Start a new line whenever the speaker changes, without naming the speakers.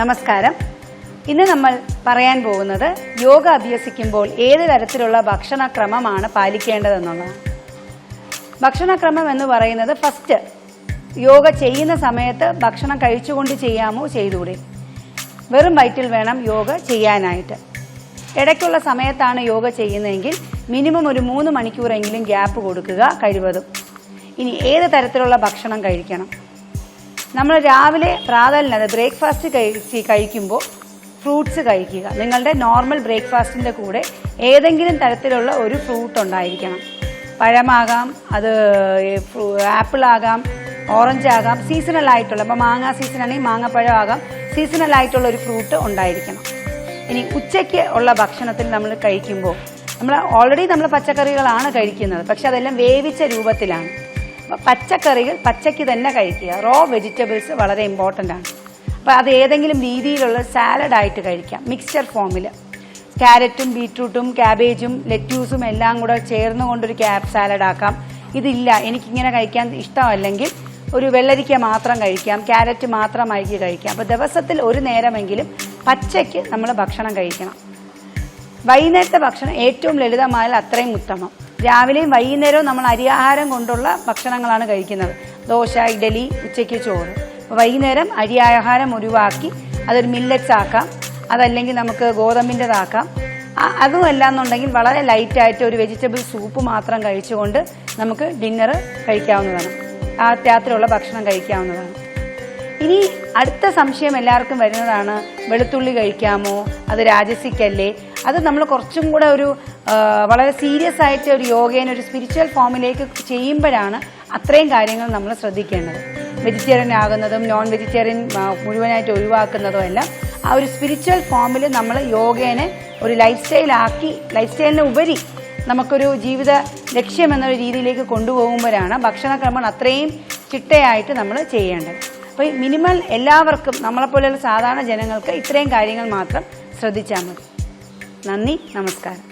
നമസ്കാരം. ഇന്ന് നമ്മൾ പറയാൻ പോകുന്നത് യോഗ അഭ്യസിക്കുമ്പോൾ ഏത് തരത്തിലുള്ള ഭക്ഷണക്രമമാണ് പാലിക്കേണ്ടതെന്നുള്ളതാണ്. ഭക്ഷണക്രമം എന്ന് പറയുന്നത് ഫസ്റ്റ് യോഗ ചെയ്യുന്ന സമയത്ത് ഭക്ഷണം കഴിച്ചുകൊണ്ട് ചെയ്യാമോ ചെയ്തുകൂടെ? വെറും വയറ്റിൽ വേണം യോഗ ചെയ്യാനായിട്ട്. ഇടയ്ക്കുള്ള സമയത്താണ് യോഗ ചെയ്യുന്നതെങ്കിൽ മിനിമം ഒരു മൂന്ന് മണിക്കൂറെങ്കിലും ഗ്യാപ്പ് കൊടുക്കുക കഴിവതും. ഇനി ഏത് തരത്തിലുള്ള ഭക്ഷണം കഴിക്കണം? നമ്മൾ രാവിലെ പ്രാതലിന് അത് ബ്രേക്ക്ഫാസ്റ്റ് കഴിച്ച് കഴിക്കുമ്പോൾ ഫ്രൂട്ട്സ് കഴിക്കുക. നിങ്ങളുടെ നോർമൽ ബ്രേക്ക്ഫാസ്റ്റിന്റെ കൂടെ ഏതെങ്കിലും തരത്തിലുള്ള ഒരു ഫ്രൂട്ട് ഉണ്ടായിരിക്കണം. പഴമാകാം അത് ആപ്പിൾ ആകാം ഓറഞ്ച് ആകാം സീസണൽ ആയിട്ടുള്ള ഇപ്പോൾ മാങ്ങ സീസൺ ആണെങ്കിൽ മാങ്ങപ്പഴം ആകാം സീസണൽ ആയിട്ടുള്ള ഒരു ഫ്രൂട്ട് ഉണ്ടായിരിക്കണം. ഇനി ഉച്ചയ്ക്ക് ഉള്ള ഭക്ഷണത്തിൽ നമ്മൾ കഴിക്കുമ്പോൾ നമ്മൾ ഓൾറെഡി നമ്മൾ പച്ചക്കറികളാണ് കഴിക്കുന്നത് പക്ഷെ അതെല്ലാം വേവിച്ച രൂപത്തിലാണ്. പച്ചക്കറികൾ പച്ചയ്ക്ക് തന്നെ കഴിക്കുക. റോ വെജിറ്റബിൾസ് വളരെ ഇമ്പോർട്ടന്റ് ആണ്. അപ്പോൾ അത് ഏതെങ്കിലും രീതിയിലുള്ള സാലഡായിട്ട് കഴിക്കാം. മിക്സ്ചർ ഫോമിൽ ക്യാരറ്റും ബീട്രൂട്ടും ക്യാബേജും ലെറ്റ്യൂസും എല്ലാം കൂടെ ചേർന്ന് കൊണ്ടൊരു ക്യാബ് സാലഡ് ആക്കാം. ഇതില്ല. എനിക്കിങ്ങനെ കഴിക്കാൻ ഇഷ്ടമല്ലെങ്കിൽ ഒരു വെള്ളരിക്ക മാത്രം കഴിക്കാം. ക്യാരറ്റ് മാത്രമായിരിക്കും കഴിക്കാം. അപ്പോൾ ദിവസത്തിൽ ഒരു നേരമെങ്കിലും പച്ചയ്ക്ക് നമ്മൾ ഭക്ഷണം കഴിക്കണം. വൈകുന്നേരത്തെ ഭക്ഷണം ഏറ്റവും ലളിതമായാൽ അത്രയും ഉത്തമം. രാവിലെയും വൈകുന്നേരവും നമ്മൾ അരിയാഹാരം കൊണ്ടുള്ള ഭക്ഷണങ്ങളാണ് കഴിക്കുന്നത്. ദോശ ഇഡലി ഉച്ചയ്ക്ക് ചോറ്. അപ്പോൾ വൈകുന്നേരം അരിയാഹാരം ഒഴിവാക്കി അതൊരു മില്ലറ്റ്സ് ആക്കാം. അതല്ലെങ്കിൽ നമുക്ക് ഗോതമ്പിന്റെതാക്കാം അതും അതും അല്ലാന്നുണ്ടെങ്കിൽ വളരെ ലൈറ്റായിട്ട് ഒരു വെജിറ്റബിൾ സൂപ്പ് മാത്രം കഴിച്ചുകൊണ്ട് നമുക്ക് ഡിന്നർ കഴിക്കാവുന്നതാണ്. ആ രാത്രിയുള്ള ഭക്ഷണം കഴിക്കാവുന്നതാണ്. ഇനി അടുത്ത സംശയം എല്ലാവർക്കും വരുന്നതാണ് വെളുത്തുള്ളി കഴിക്കാമോ അത് രാജസിക്കല്ലേ? അത് നമ്മൾ കുറച്ചും കൂടെ ഒരു വളരെ സീരിയസ് ആയിട്ട് ഒരു യോഗേനെ ഒരു സ്പിരിച്വൽ ഫോമിലേക്ക് ചെയ്യുമ്പോഴാണ് അത്രയും കാര്യങ്ങൾ നമ്മൾ ശ്രദ്ധിക്കേണ്ടത്. വെജിറ്റേറിയൻ ആകുന്നതും നോൺ വെജിറ്റേറിയൻ മുഴുവനായിട്ട് ഒഴിവാക്കുന്നതും എല്ലാം ആ ഒരു സ്പിരിച്വൽ ഫോമിൽ നമ്മൾ യോഗേനെ ഒരു ലൈഫ് സ്റ്റൈലാക്കി ലൈഫ് സ്റ്റൈലിന് ഉപരി നമുക്കൊരു ജീവിത ലക്ഷ്യം എന്നൊരു രീതിയിലേക്ക് കൊണ്ടുപോകുമ്പോഴാണ് ഭക്ഷണക്രമം അത്രയും ചിട്ടയായിട്ട് നമ്മൾ ചെയ്യേണ്ടത്. അപ്പോൾ ഈ മിനിമൽ എല്ലാവർക്കും നമ്മളെപ്പോലെയുള്ള സാധാരണ ജനങ്ങൾക്ക് ഇത്രയും കാര്യങ്ങൾ മാത്രം ശ്രദ്ധിച്ചാൽ മതി. നന്ദി നമസ്കാരം.